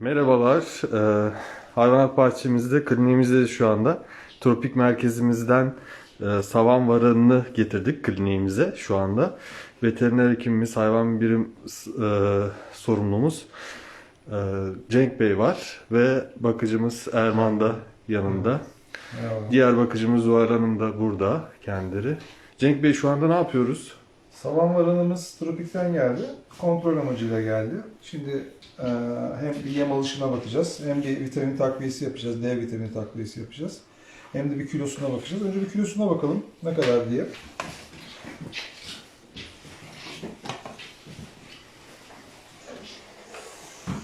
Merhabalar. Ee, hayvanat bahçemizde, kliniğimizde şu anda. Tropik merkezimizden e, savan varanını getirdik kliniğimize şu anda. Veteriner hekimimiz, hayvan birim e, sorumlumuz e, Cenk Bey var ve bakıcımız Erman da yanında. Merhaba. Diğer bakıcımız Zuhal Hanım da burada kendileri. Cenk Bey şu anda ne yapıyoruz? Savan varanımız tropikten geldi. Kontrol amacıyla geldi. Şimdi e, hem bir yem alışına bakacağız, hem bir vitamin takviyesi yapacağız, D vitamini takviyesi yapacağız. Hem de bir kilosuna bakacağız. Önce bir kilosuna bakalım ne kadar diye.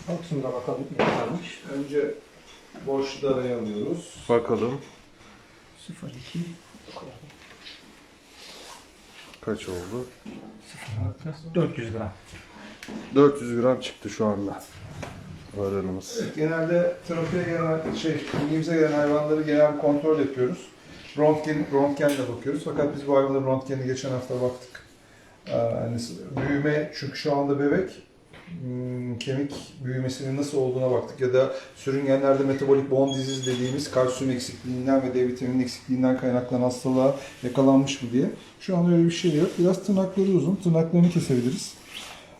Aslında bakalım ne kalmış. Önce boş darayı alıyoruz. Bakalım 02 kaç oldu? 400 gram. 400 gram çıktı şu anda varanımız. Genelde trafiğe gelen, şey, kliniğimize gelen hayvanları genel bir kontrol yapıyoruz. Röntgen, röntgenle bakıyoruz. Fakat biz bu hayvanların röntgenini geçen hafta baktık. Ee, hani büyüme, çünkü şu anda bebek, kemik büyümesinin nasıl olduğuna baktık. Ya da sürüngenlerde metabolik bone disease dediğimiz kalsiyum eksikliğinden ve D vitamini eksikliğinden kaynaklanan hastalığa yakalanmış mı diye. Şu an öyle bir şey yok. Biraz tırnakları uzun. Tırnaklarını kesebiliriz.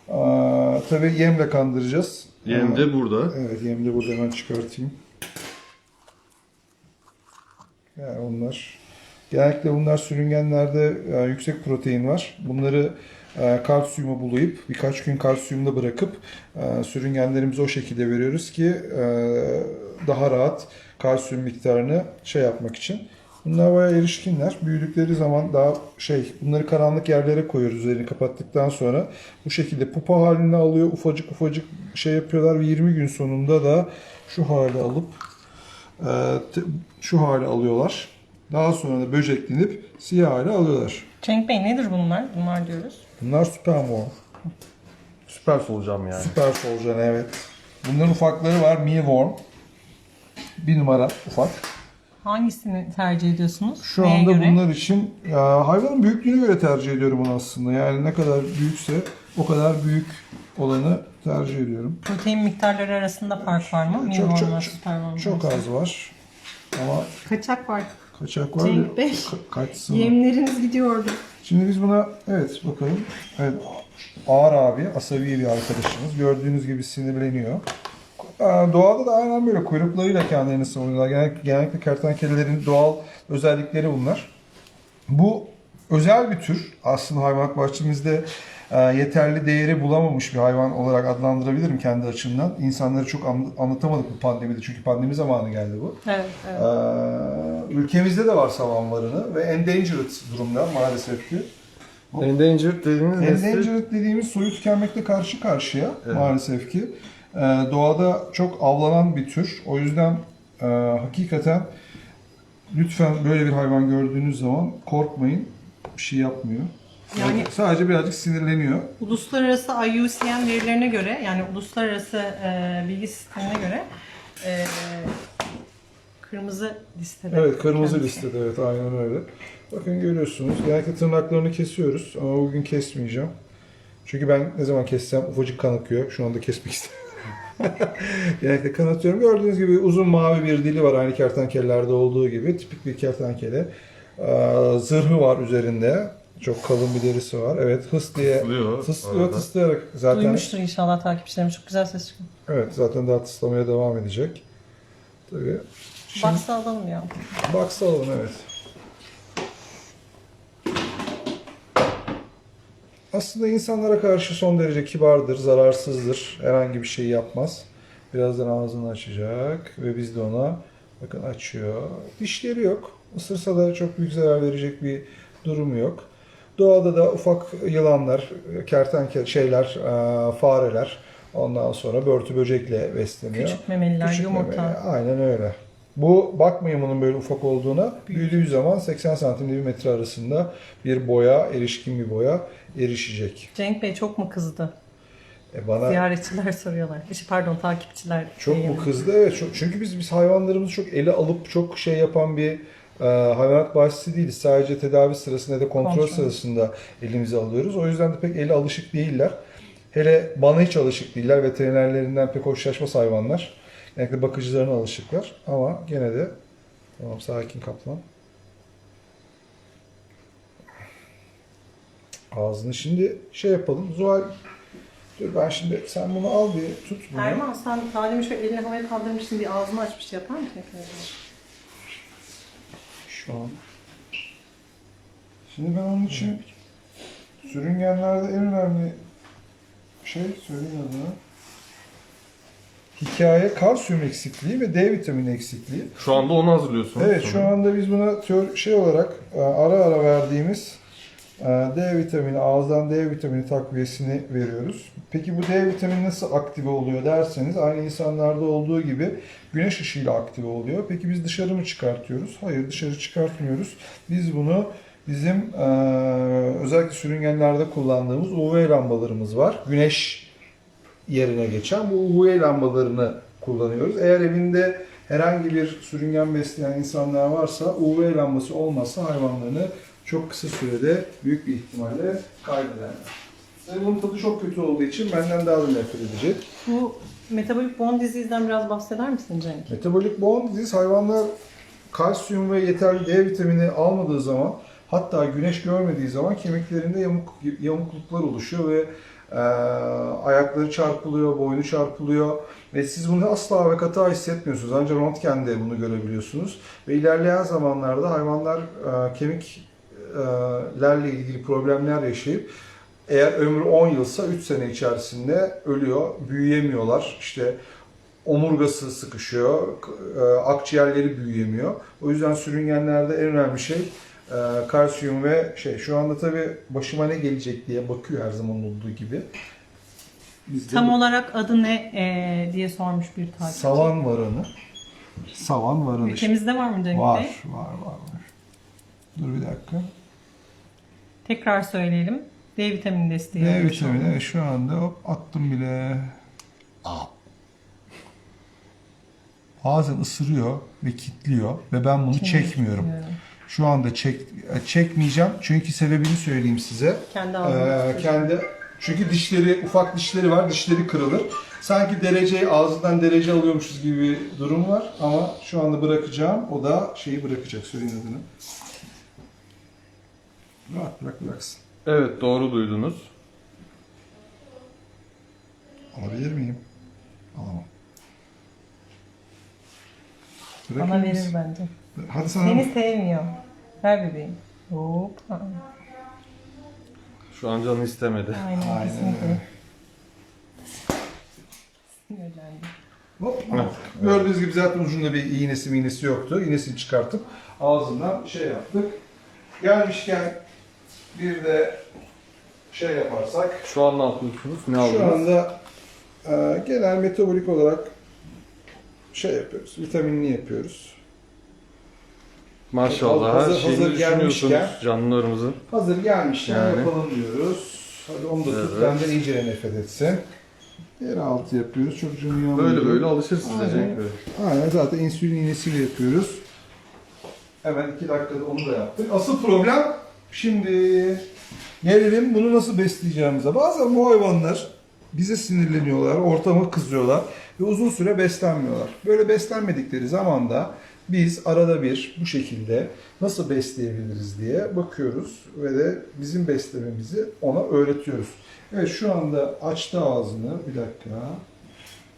Aa, tabii yemle kandıracağız. Yem de burada. Evet yemi de burada hemen çıkartayım. Yani onlar genellikle bunlar sürüngenlerde yüksek protein var. Bunları e, kalsiyuma bulayıp birkaç gün kalsiyumda bırakıp e, sürüngenlerimize o şekilde veriyoruz ki e, daha rahat kalsiyum miktarını şey yapmak için. Bunlar bayağı erişkinler. Büyüdükleri zaman daha şey, bunları karanlık yerlere koyuyoruz üzerini kapattıktan sonra. Bu şekilde pupa halini alıyor. Ufacık ufacık şey yapıyorlar ve 20 gün sonunda da şu hale alıp şu hale alıyorlar. Daha sonra da böceklenip siyah hale alıyorlar. Cenk Bey nedir bunlar? Bunlar diyoruz. Bunlar spermworm. Süper solucan yani. Süper solucan evet. Bunların ufakları var. Mealworm. Bir numara ufak. Hangisini tercih ediyorsunuz? Şu Neye anda göre? bunlar için ya, hayvanın büyüklüğüne göre tercih ediyorum bunu aslında. Yani ne kadar büyükse o kadar büyük olanı tercih ediyorum. Protein miktarları arasında fark var mı? Çok çok ve çok, az var. Ama Kaçak var. kaçak var. Cenk Bey. Ka- kaçsın. Yemleriniz gidiyordu. Şimdi biz buna evet bakalım. Evet, ağır abi, asabi bir arkadaşımız. Gördüğünüz gibi sinirleniyor. Doğada da aynen böyle kuyruklarıyla kendilerini savunuyorlar. Genellikle, genellikle kertenkelelerin doğal özellikleri bunlar. Bu özel bir tür. Aslında hayvanat bahçemizde yeterli değeri bulamamış bir hayvan olarak adlandırabilirim kendi açımdan. İnsanları çok an- anlatamadık bu pandemide çünkü pandemi zamanı geldi bu. Evet, evet. Ee, ülkemizde de var savan varını ve endangered durumda maalesef ki. Endangered dediğiniz nesli Endangered dediğimiz soyu tükenmekle karşı karşıya Evet. maalesef ki. Ee, doğada çok avlanan bir tür. O yüzden e, hakikaten lütfen böyle bir hayvan gördüğünüz zaman korkmayın. Bir şey yapmıyor. Yani- Sadece birazcık sinirleniyor. Uluslararası IUCN verilerine göre yani uluslararası e, bilgi sistemine göre e, kırmızı listede. Evet kırmızı kendisi. listede evet aynen öyle. Bakın görüyorsunuz. Genellikle tırnaklarını kesiyoruz ama bugün kesmeyeceğim. Çünkü ben ne zaman kessem ufacık kan akıyor. Şu anda kesmek istemiyorum. Genellikle kan atıyorum. Gördüğünüz gibi uzun mavi bir dili var aynı kertenkelelerde olduğu gibi. Tipik bir kertenkele. Zırhı var üzerinde. Çok kalın bir derisi var. Evet hıs diye Tıslıyor tıslıyor arada. tıslayarak zaten Duymuştur inşallah takipçilerim. Çok güzel ses çıkıyor. evet zaten daha tıslamaya devam edecek. Tabii. Şimdi Baksa alalım ya. Baksa alalım evet. Aslında insanlara karşı son derece kibardır, zararsızdır. Herhangi bir şey yapmaz. Birazdan ağzını açacak ve biz de ona bakın açıyor. Dişleri yok. Isırsa da çok büyük zarar verecek bir durumu yok. Doğada da ufak yılanlar, kertenkele şeyler, e, fareler ondan sonra börtü böcekle besleniyor. Küçük memeliler, Küçük yumurta. memeli, Aynen öyle. Bu bakmayın bunun böyle ufak olduğuna. Büyüdüğü zaman 80 santim ile 1 metre arasında bir boya, erişkin bir boya erişecek. Cenk Bey çok mu kızdı? E bana Ziyaretçiler soruyorlar. Şey, Pardon takipçiler. çok mu kızdı? Evet. Çok, çünkü biz biz hayvanlarımızı çok ele alıp çok şey yapan bir e, hayvanat bahçesi değiliz. Sadece tedavi sırasında da kontrol, Kontrol. sırasında elimize alıyoruz. O yüzden de pek ele alışık değiller. Hele bana hiç alışık değiller. Veterinerlerinden pek hoşlaşmaz hayvanlar. Genellikle bakıcılarına alışıklar. Ama gene de tamam sakin kaplan. Ağzını şimdi şey yapalım. Zuhal dur ben şimdi sen bunu al bir tut bunu. Erman sen demin şöyle elini havaya kaldırmışsın bir ağzını açmış yapar mısın? Şu an. Şimdi ben onun için sürüngenlerde en önemli şey söyleyeyim adına. Hikaye kalsiyum eksikliği ve D vitamini eksikliği. Şu anda onu hazırlıyorsunuz. Evet şu anda biz buna teor- şey olarak e, ara ara verdiğimiz D vitamini, ağızdan D vitamini takviyesini veriyoruz. Peki bu D vitamini nasıl aktive oluyor derseniz aynı insanlarda olduğu gibi güneş ışığıyla aktive oluyor. Peki biz dışarı mı çıkartıyoruz? Hayır dışarı çıkartmıyoruz. Biz bunu bizim e, özellikle sürüngenlerde kullandığımız UV lambalarımız var. Güneş yerine geçen bu UV lambalarını kullanıyoruz. Eğer evinde herhangi bir sürüngen besleyen insanlar varsa UV lambası olmazsa hayvanlarını çok kısa sürede büyük bir ihtimalle kaybederler. Ve bunun tadı çok kötü olduğu için benden daha da nefret edecek. Bu metabolik bone disease'den biraz bahseder misin Cenk? Metabolik bone disease hayvanlar kalsiyum ve yeterli D vitamini almadığı zaman hatta güneş görmediği zaman kemiklerinde yamuk, yamukluklar oluşuyor ve e, ayakları çarpılıyor, boynu çarpılıyor ve siz bunu asla ve kata hissetmiyorsunuz. Ancak röntgende bunu görebiliyorsunuz. Ve ilerleyen zamanlarda hayvanlar e, kemiklerle ilgili problemler yaşayıp eğer ömrü 10 yılsa 3 sene içerisinde ölüyor, büyüyemiyorlar. İşte omurgası sıkışıyor, akciğerleri büyüyemiyor. O yüzden sürüngenlerde en önemli şey kalsiyum ve şey. Şu anda tabii başıma ne gelecek diye bakıyor her zaman olduğu gibi. Bizde Tam bu olarak adı ne diye sormuş bir takipçi. savan varanı. Savan varanı. Ülkemizde var mı Cenk Var, var, var, var. Dur bir dakika. Tekrar söyleyelim. D vitamini desteği. D almış vitamini evet, şu anda hop attım bile. Bazen ısırıyor ve kilitliyor ve ben bunu Kendimi çekmiyorum. tutmuyorum. Şu anda çek çekmeyeceğim çünkü sebebini söyleyeyim size. Kendi ağzını Ee, kendi çünkü dişleri ufak dişleri var, dişleri kırılır. Sanki derece ağzından derece alıyormuşuz gibi bir durum var ama şu anda bırakacağım. O da şeyi bırakacak. Söyleyin adını. Rahat bırak bıraksın. Evet doğru duydunuz. Alabilir miyim? Alamam. Bırakır Bana mısın? verir bence. Hadi sana. Seni sevmiyor. Ver bebeğim. Hop. Aa, Şu an canı istemedi. Aynen, Aynen kesinlikle. öyle. Hop. Gördüğünüz gibi zaten ucunda bir iğnesi miğnesi yoktu. İğnesini çıkartıp ağzından şey yaptık. Gelmişken bir de şey yaparsak. Şu an ne yapıyorsunuz? Ne Şu aldınız? anda e, genel metabolik olarak şey yapıyoruz. Vitaminli yapıyoruz. Maşallah Hazır- her şeyini hazır düşünüyorsunuz gelmişken- canlılarımızın. Hazır gelmişken Yani. yapalım diyoruz. Hadi onu da tut Evet. benden iyice nefret etsin. Yer altı yapıyoruz. Çok yanmıyor. Böyle böyle alışırsınız Aynen. Cenk Bey. Aynen zaten insülin iğnesiyle yapıyoruz. Hemen iki dakikada onu da yaptık. Asıl problem şimdi gelelim bunu nasıl besleyeceğimize. Bazen bu hayvanlar bize sinirleniyorlar, ortama kızıyorlar ve uzun süre beslenmiyorlar. Böyle beslenmedikleri zaman da biz arada bir bu şekilde nasıl besleyebiliriz diye bakıyoruz ve de bizim beslememizi ona öğretiyoruz. Evet şu anda açtı ağzını. Bir dakika.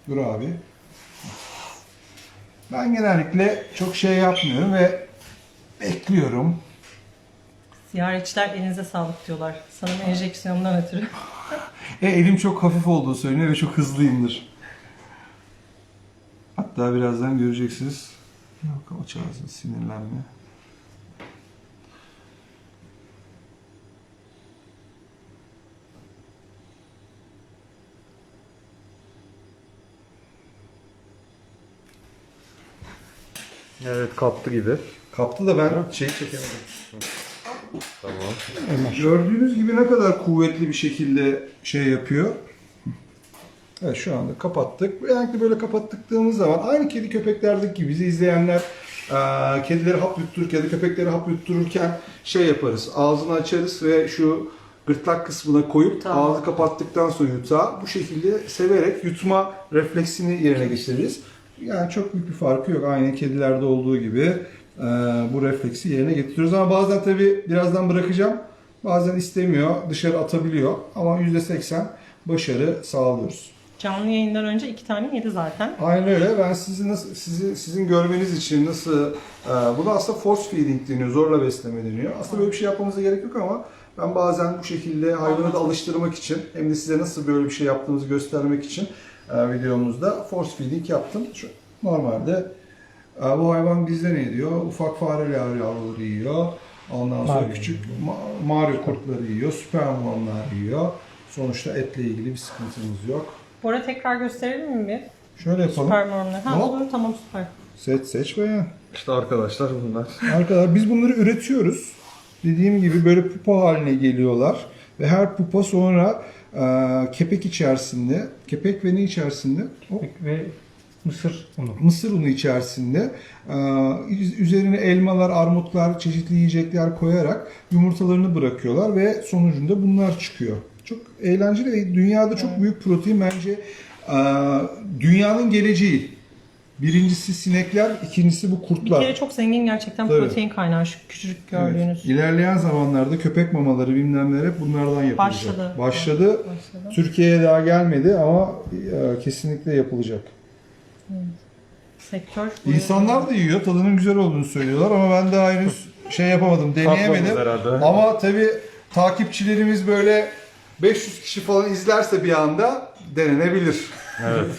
Dur abi. Ben genellikle çok şey yapmıyorum ve bekliyorum. Ziyaretçiler elinize sağlık diyorlar. Sanırım enjeksiyondan ötürü. E, elim çok hafif olduğu söyleniyor ve çok hızlıyımdır. Hatta birazdan göreceksiniz. Yok aç ağzını sinirlenme. Evet kaptı gibi. Kaptı da ben şeyi çekemedim. Tamam. Gördüğünüz gibi ne kadar kuvvetli bir şekilde şey yapıyor. Evet şu anda kapattık. Genellikle böyle kapattıktığımız zaman aynı kedi köpeklerdeki gibi bizi izleyenler eee, kedileri hap yuttururken ya da köpekleri hap yuttururken şey yaparız. Ağzını açarız ve şu gırtlak kısmına koyup Tamam. ağzı kapattıktan sonra yutağı bu şekilde severek yutma refleksini yerine getiririz. Yani çok büyük bir farkı yok. Aynı kedilerde olduğu gibi e, bu refleksi yerine getiriyoruz. Ama bazen tabii birazdan bırakacağım. Bazen istemiyor, dışarı atabiliyor. Ama %80 başarı sağlıyoruz. Canlı yayından önce iki tane yedi zaten. Aynen öyle. Ben sizi nasıl sizi sizin görmeniz için nasıl e, buna aslında force feeding deniyor, zorla besleme deniyor. Aslında böyle bir şey yapmamıza gerek yok ama ben bazen bu şekilde hayvanı da alıştırmak için hem de size nasıl böyle bir şey yaptığımızı göstermek için e, videomuzda force feeding yaptım. Şu, normalde bu hayvan bizde ne ediyor? Ufak fareler yavruları yiyor. Ondan sonra Mario. küçük ma- Mario kurtları yiyor, süpermonlar yiyor. Sonuçta etle ilgili bir sıkıntımız yok. Bora tekrar gösterelim mi bir? Şöyle yapalım. Süpermanlar. Ha Ne? olur tamam süper. Seç seç beğen. İşte arkadaşlar bunlar. Arkadaşlar biz bunları üretiyoruz. Dediğim gibi böyle pupa haline geliyorlar. Ve her pupa sonra e, kepek içerisinde, kepek ve ne içerisinde? O, Ve mısır unu. mısır unu içerisinde e, üz- üzerine elmalar, armutlar, çeşitli yiyecekler koyarak yumurtalarını bırakıyorlar ve sonucunda bunlar çıkıyor. Çok eğlenceli ve dünyada çok büyük protein bence e, dünyanın geleceği. Birincisi sinekler, ikincisi bu Bir kurtlar. kere çok zengin gerçekten Tabii. protein kaynağı şu küçücük Evet. gördüğünüz. İlerleyen zamanlarda köpek mamaları bilmem neler hep bunlardan yapılacak. Başladı. Başladı. Başladı. Türkiye'ye daha gelmedi ama e, kesinlikle yapılacak. Sektör. İnsanlar da yiyor. Tadının güzel olduğunu söylüyorlar ama ben daha henüz şey yapamadım, deneyemedim. Herhalde. Ama tabii takipçilerimiz böyle 500 kişi falan izlerse bir anda denenebilir. Evet.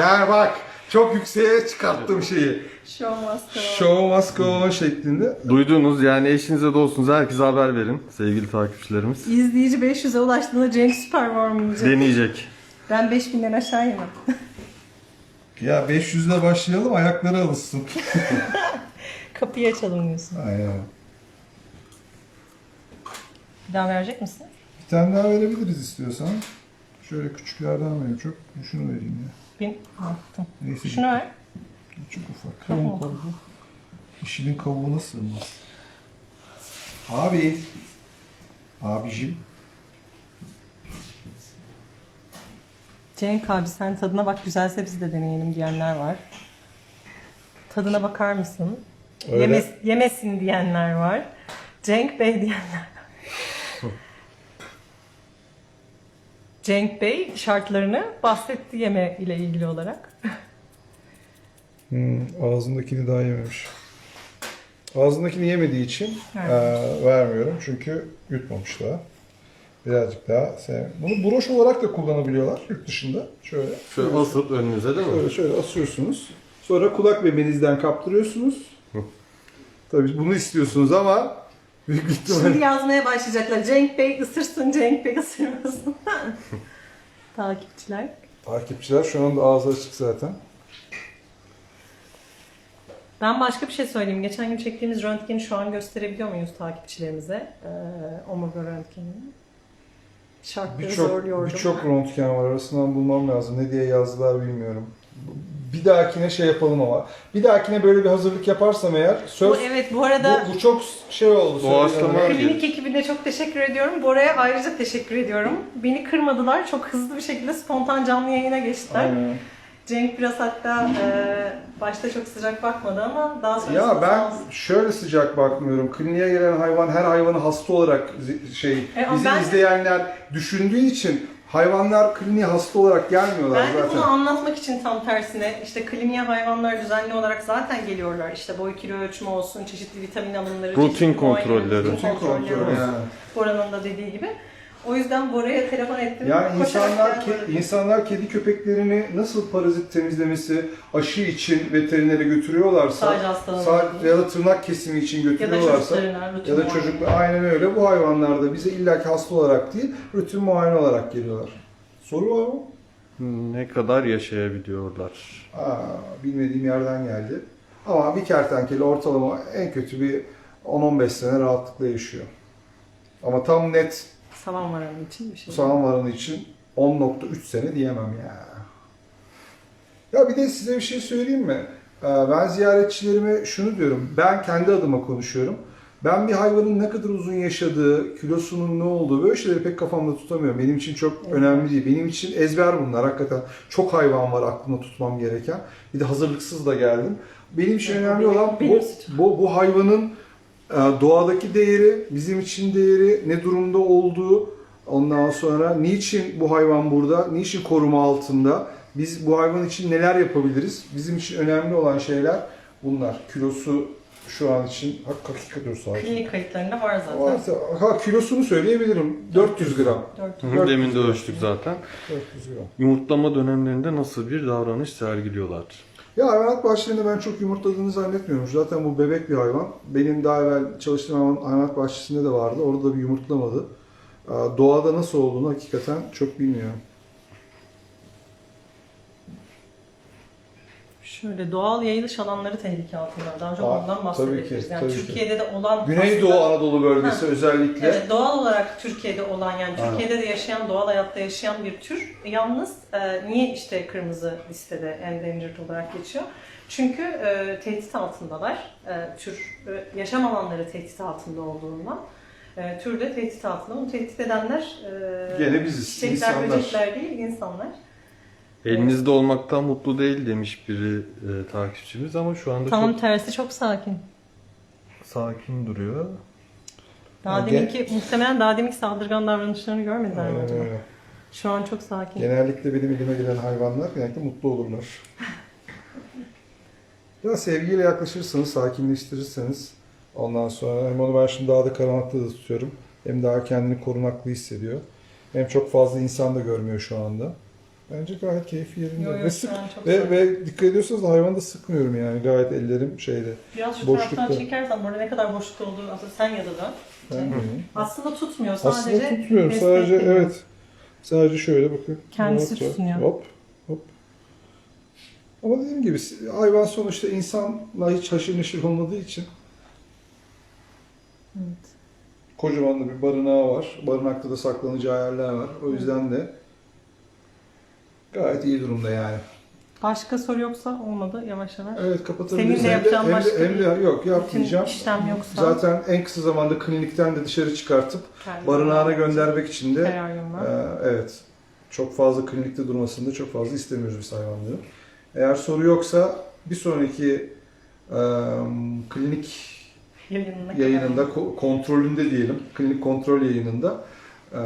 Yani bak çok yükseğe çıkarttım şeyi. Show must go. Show must go on şeklinde. Duydunuz yani eşinize dostunuza herkese haber verin sevgili takipçilerimiz. İzleyici 500'e ulaştığında Cenk Superworm yiyecek. Deneyecek. Ben 5000'den aşağı yemem. Ya 500'le başlayalım ayakları alışsın. Kapıyı açalım diyorsun. Aynen. Bir daha verecek misin? Bir tane daha verebiliriz istiyorsan. Şöyle küçüklerden vereyim. Çok şunu vereyim ya. Bin. Attım. Neyse. Şunu ver. Çok ufak. Tamam. İşinin kabuğuna sığmaz. Abi. Abicim. Cenk abi sen tadına bak güzelse biz de deneyelim diyenler var. Tadına bakar mısın? Öyle. Yemes, yemesin diyenler var. Cenk Bey diyenler var. Cenk Bey şartlarını bahsetti yeme ile ilgili olarak. Hmm, ağzındakini daha yememiş. Ağzındakini yemediği için eee, vermiyorum. Çünkü yutmamış daha. Birazcık daha sev. Bunu broş olarak da kullanabiliyorlar yurt dışında. Şöyle. Şöyle asıp önünüze değil mi? Şöyle şöyle asıyorsunuz. Sonra kulak memenizden kaptırıyorsunuz. Tabii bunu istiyorsunuz ama büyük ihtimalle Şimdi yazmaya başlayacaklar. Cenk Bey ısırsın, Cenk Bey ısırmasın. Takipçiler. takipçiler şu anda ağzı açık zaten. Ben başka bir şey söyleyeyim. Geçen gün çektiğimiz röntgeni şu an gösterebiliyor muyuz takipçilerimize? Ee, omurga röntgenini. Şartları Birçok zorluyordum. birçok röntgen var arasından bulmam lazım. Ne diye yazdılar bilmiyorum. Bir dahakine şey yapalım ama. Bir dahakine böyle bir hazırlık yaparsam eğer söz Bu, evet bu arada bu, bu çok şey oldu. Doğaçlama. klinik ekibine çok teşekkür ediyorum. Bora'ya ayrıca teşekkür ediyorum. Beni kırmadılar. Çok hızlı bir şekilde spontan canlı yayına geçtiler. Aynen. Cenk biraz hatta e, başta çok sıcak bakmadı ama daha sonra Ya ben şöyle sıcak bakmıyorum. Kliniğe gelen hayvan her hayvanı hasta olarak zi- şey E, ama bizi ben- izleyenler düşündüğü için hayvanlar kliniğe hasta olarak gelmiyorlar Ben de zaten. bunu anlatmak için tam tersine işte kliniğe hayvanlar düzenli olarak zaten geliyorlar. İşte boy kilo ölçümü olsun, çeşitli vitamin alımları, Rutin çeşitli muayene- kontrolleri. rutin kontrolleri kontrol olsun. yani. Bora'nın da dediği gibi. O yüzden Bora'ya telefon ettim. Yani Koşarak insanlar ke- insanlar kedi köpeklerini nasıl parazit temizlemesi, aşı için veterinere götürüyorlarsa, Sadece ya da tırnak kesimi için ya da götürüyorlarsa çocuklarına rutin ya da muayene. çocuklar aynen öyle bu hayvanlar da bize illaki hasta olarak değil, rutin muayene olarak geliyorlar. Soru var mı? Ne kadar yaşayabiliyorlar? Aa, bilmediğim yerden geldi. Ama bir kertenkele ortalama en kötü bir 10-15 sene rahatlıkla yaşıyor. Ama tam net Saman var onun için bir şey. Sağım varanı için 10.3 sene diyemem ya. Ya bir de size bir şey söyleyeyim mi? Ee, Ben ziyaretçilerime şunu diyorum. Ben kendi adıma konuşuyorum. Ben bir hayvanın ne kadar uzun yaşadığı, kilosunun ne olduğu böyle şeyleri pek kafamda tutamıyorum. Benim için çok önemli değil. Benim için ezber bunlar hakikaten. Çok hayvan var aklımda tutmam gereken. Bir de hazırlıksız da geldim. Benim için Evet, önemli olan bu, bu, bu hayvanın doğadaki değeri, bizim için değeri, ne durumda olduğu, ondan sonra niçin bu hayvan burada, niçin koruma altında, biz bu hayvan için neler yapabiliriz? Bizim için önemli olan şeyler bunlar. Kilosu şu an için hak hakikat dur sakin. Klinik kayıtlarında var zaten. Varsa, ha kilosunu söyleyebilirim. 400 gram. 400. Hı hı, Demin de ölçtük zaten. 400 gram. Yumurtlama dönemlerinde nasıl bir davranış sergiliyorlar? Ya hayvanat bahçelerinde ben çok yumurtladığını zannetmiyorum. Zaten bu bebek bir hayvan. Benim daha evvel çalıştığım hayvan- hayvanat bahçesinde de vardı. Orada da bir yumurtlamadı. Doğada nasıl olduğunu hakikaten çok bilmiyorum. Şöyle doğal yayılış alanları tehlike altında. Daha önce Aa, ondan bahsedebiliriz. ki, yani tabii ki. Türkiye'de de olan Güneydoğu aslında- Anadolu bölgesi Ha. özellikle. Evet, doğal olarak Türkiye'de olan yani Aynen. Türkiye'de de yaşayan, doğal hayatta yaşayan bir tür. Yalnız e, niye işte kırmızı listede endangered olarak geçiyor? Çünkü e, tehdit altındalar. E, tür e, yaşam alanları tehdit altında olduğundan. E, tür de tehdit altında. Bunu tehdit edenler e, Gene biziz, çiçekler, insanlar. böcekler değil, insanlar. Elinizde olmaktan mutlu değil demiş biri e, takipçimiz ama şu anda Tam çok tersi çok sakin. sakin duruyor. Daha Yani deminki, muhtemelen daha deminki saldırgan davranışlarını görmediler mi Aynen acaba? öyle. Şu an çok sakin. Genellikle benim elime gelen hayvanlar genellikle mutlu olurlar. ya sevgiyle yaklaşırsanız, sakinleştirirseniz ondan sonra hem onu ben şimdi daha da karanlıkta da tutuyorum. Hem daha kendini korunaklı hissediyor. Hem çok fazla insan da görmüyor şu anda. Bence gayet keyfi yerinde. Yo, yo, ve sık ve, ve dikkat ediyorsanız hayvanı da sıkmıyorum yani. Gayet ellerim şeyde. Biraz şu Boşlukta. taraftan çekersen burada ne kadar boşluk olduğu aslında sen ya da. Ben. Aslında tutmuyor sadece. Aslında tutmuyorum. Sadece veriyor. evet. Sadece şöyle bakın. Kendisi rahat. tutunuyor. Hop hop. Ama dediğim gibi hayvan sonuçta insanla hiç haşır neşir olmadığı için Evet. kocaman da bir barınağı var. Barınakta da saklanacağı yerler var. O yüzden de gayet iyi durumda yani. Başka soru yoksa olmadı yavaş yavaş. Evet kapatabiliriz. Senin de Hem yapacağın hem başka hem de, yok Bütün yapmayacağım. işlem yoksa. Zaten en kısa zamanda klinikten de dışarı çıkartıp kendi barınağına göndermek için de. Ee, evet. Çok fazla klinikte durmasını da çok fazla istemiyoruz biz hayvanların. Eğer soru yoksa bir sonraki e, klinik yayınında, ko- kontrolünde diyelim, klinik kontrol yayınında e,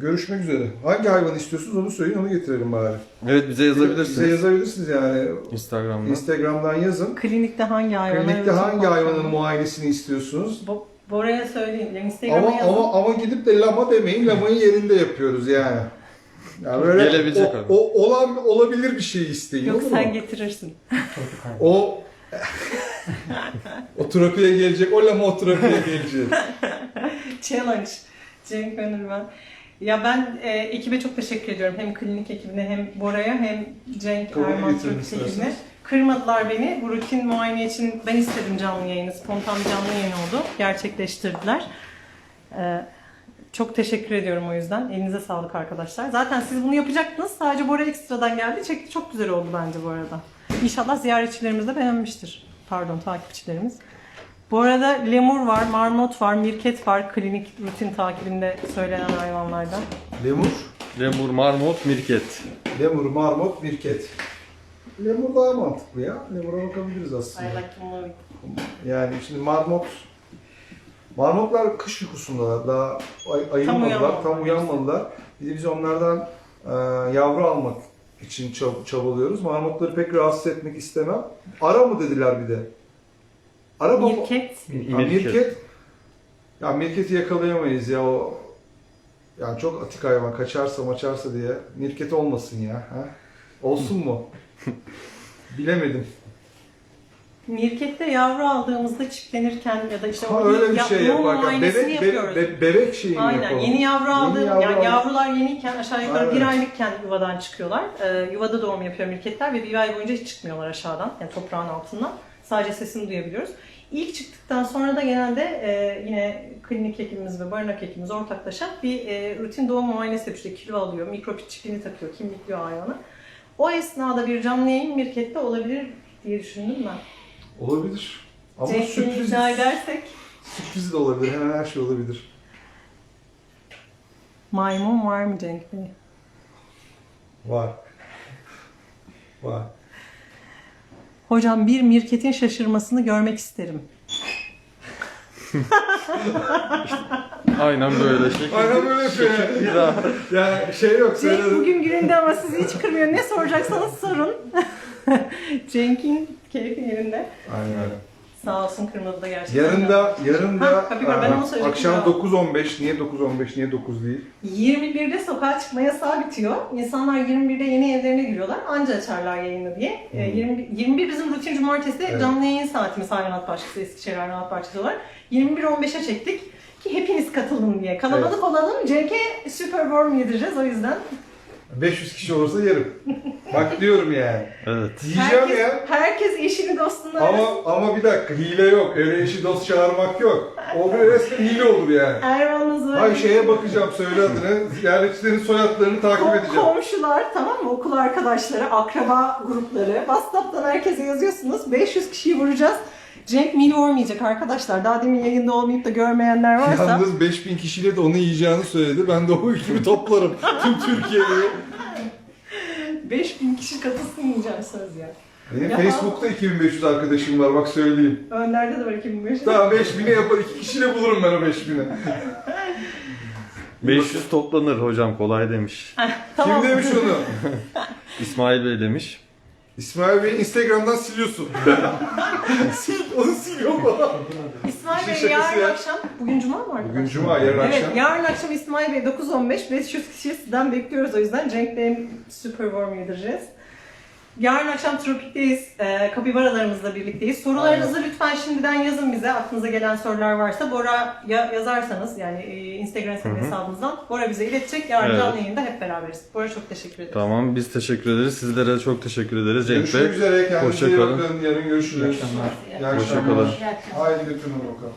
görüşmek üzere. Hangi hayvanı istiyorsunuz onu söyleyin, onu getirelim bari. Evet bize yazabilirsiniz. Bize yazabilirsiniz yani. Instagram'dan. Instagram'dan yazın. Klinikte hangi hayvanı? Klinikte hangi hayvanın muayenesini istiyorsunuz? Bo Bora'ya söyleyin. Yani Instagram'a Ama yazın. ama ama gidip de lama demeyin. Lamayı yerinde yapıyoruz yani. Yani böyle Gelebilecek o, o- olan olabilir bir şey isteyin. Yok sen mu? getirirsin. O o trafiğe gelecek. O lama o trafiğe gelecek. Challenge. Cenk Önür ben. Ya ben e, ekibe çok teşekkür ediyorum. Hem klinik ekibine hem Bora'ya hem Cenk Erman getirin Türk ekibine. isterseniz. Kırmadılar beni. Bu rutin muayene için ben istedim canlı yayını. Spontan bir canlı yayın oldu. Gerçekleştirdiler. Ee, çok teşekkür ediyorum o yüzden. Elinize sağlık arkadaşlar. Zaten siz bunu yapacaktınız. Sadece Bora ekstradan geldi. Çekti. Çok güzel oldu bence bu arada. İnşallah ziyaretçilerimiz de beğenmiştir. Pardon takipçilerimiz. Bu arada lemur var, marmot var, mirket var klinik rutin takibinde söylenen hayvanlardan. Lemur, Lemur, marmot, mirket. lemur, marmot, birket. Lemur daha mantıklı ya. Lemura bakabiliriz aslında. I like to move. Yani şimdi marmot Marmotlar kış uykusundalar. Daha ay, ayılmadılar, uyanmadılar. tam uyanmadılar. Bir de biz onlardan e, yavru almak için çab- çabalıyoruz. Marmotları pek rahatsız etmek istemem. Ara mı dediler bir de? Ara mı? Mirket. Ha, mirket. Ya mirketi yakalayamayız ya o. Yani çok atik hayvan kaçarsa maçarsa diye. Mirket olmasın ya. Ha? Olsun mu? Bilemedim. Mirkette yavru aldığımızda çiftlenirken ya da işte Ha o öyle bir ya- şey yaparken muayenesini bebek, be- yapıyoruz. be- bebek şeyini Aynen. yapalım. Yeni yavru aldığım, yavru yani aldı- yavrular yeniyken aşağı yukarı Aynen. bir aylıkken yuvadan çıkıyorlar. Ee, yuvada doğum yapıyor mirketler ve bir ay boyunca hiç çıkmıyorlar aşağıdan. Yani toprağın altından. Sadece sesini duyabiliyoruz. İlk çıktıktan sonra da genelde e, yine klinik hekimimiz ve barınak hekimimiz ortaklaşa bir e, rutin doğum muayenesi yapıyor. İşte kilo alıyor, mikropit çiftliğini takıyor, kimlikliyor hayvanı. O esnada bir canlı yayın mirkette olabilir diye düşündüm ben. Olabilir. Ama Cenk'ini sürpriz, edersek Sürpriz de olabilir. Hemen her şey olabilir. Maymun var mı Cenk Bey? Var. Var. Hocam bir mirketin şaşırmasını görmek isterim. Aynen böyle şekil. Aynen böyle yapıyor ya. Yani şey yok. Cenk söyledim. bugün gününde ama sizi hiç kırmıyor. Ne soracaksanız sorun. Cenk'in keyfi yerinde. Aynen. Sağ olsun kırmadı da gerçekten. Yarın da, yarın Ha, da aa, onu söyleyecektim akşam ya. 9.15. Niye 9.15? Niye 9 değil? 21'de sokağa çıkma yasağı bitiyor. İnsanlar 21'de yeni evlerine giriyorlar. Anca açarlar yayını diye. Ee, 21, 21 bizim rutin cumartesi Evet. canlı yayın saatimiz Hayvanat Bahçesi, Eskişehir Hayvanat Bahçesi olarak. 21-15'e çektik ki hepiniz katılın diye. Kalabalık olalım. Cenk'e Super Warm yedireceğiz o yüzden. 500 kişi olursa yerim. Bak diyorum yani. Evet. Yiyeceğim herkes, ya. herkes eşini dostunu Ama arasın. ama bir dakika hile yok. Öyle eşi dost çağırmak yok. O bir resmen hile olur yani. Erman'ınızı Hay şeye bakacağım söyle adını. Ziyaretçilerin soyadlarını takip Kom- edeceğim. komşular tamam mı? Okul arkadaşları, akraba grupları. WhatsApp'tan herkese yazıyorsunuz. 500 kişiyi vuracağız. Cenk mini olmayacak arkadaşlar. Daha demin yayında olmayıp da görmeyenler varsa. Yalnız 5000 kişiyle de onu yiyeceğini söyledi. Ben de o ekibi toplarım. Tüm Türkiye'yi. 5000 kişi katılsın yiyeceğim söz ya. Benim Ya. Facebook'ta 2500 arkadaşım var bak söyleyeyim. Önlerde de var 2500. Daha 5000'e yapar. 2 kişiyle bulurum ben o 5000'i. 500 toplanır hocam kolay demiş. tamam. Kim demiş onu? İsmail Bey demiş. İsmail Bey Instagram'dan siliyorsun. Sil, onu siliyor bana. Bey şakası yarın ya. akşam, bugün cuma mı arkadaşlar? Bugün cuma, yarın evet, akşam. yarın akşam İsmail Bey 9.15 500 kişi sizden bekliyoruz o yüzden. Cenk Bey'in Super Warm yedireceğiz. Yarın akşam Tropik'teyiz. E, kapibaralarımızla birlikteyiz. Sorularınızı lütfen şimdiden yazın bize. Aklınıza gelen sorular varsa Bora'ya yazarsanız yani e, Instagram hesabımızdan Bora bize iletecek. Yarın Evet. canlı yayında hep beraberiz. Bora çok teşekkür ederim. Tamam biz teşekkür ederiz. Sizlere çok teşekkür ederiz Cenk Görüşmek Bey. üzere. Kendinize iyi Hoşça kalın. bakın. Yarın görüşürüz. İyi akşamlar. İyi Hoşça akşamlar. kalın. Haydi götürün bakalım.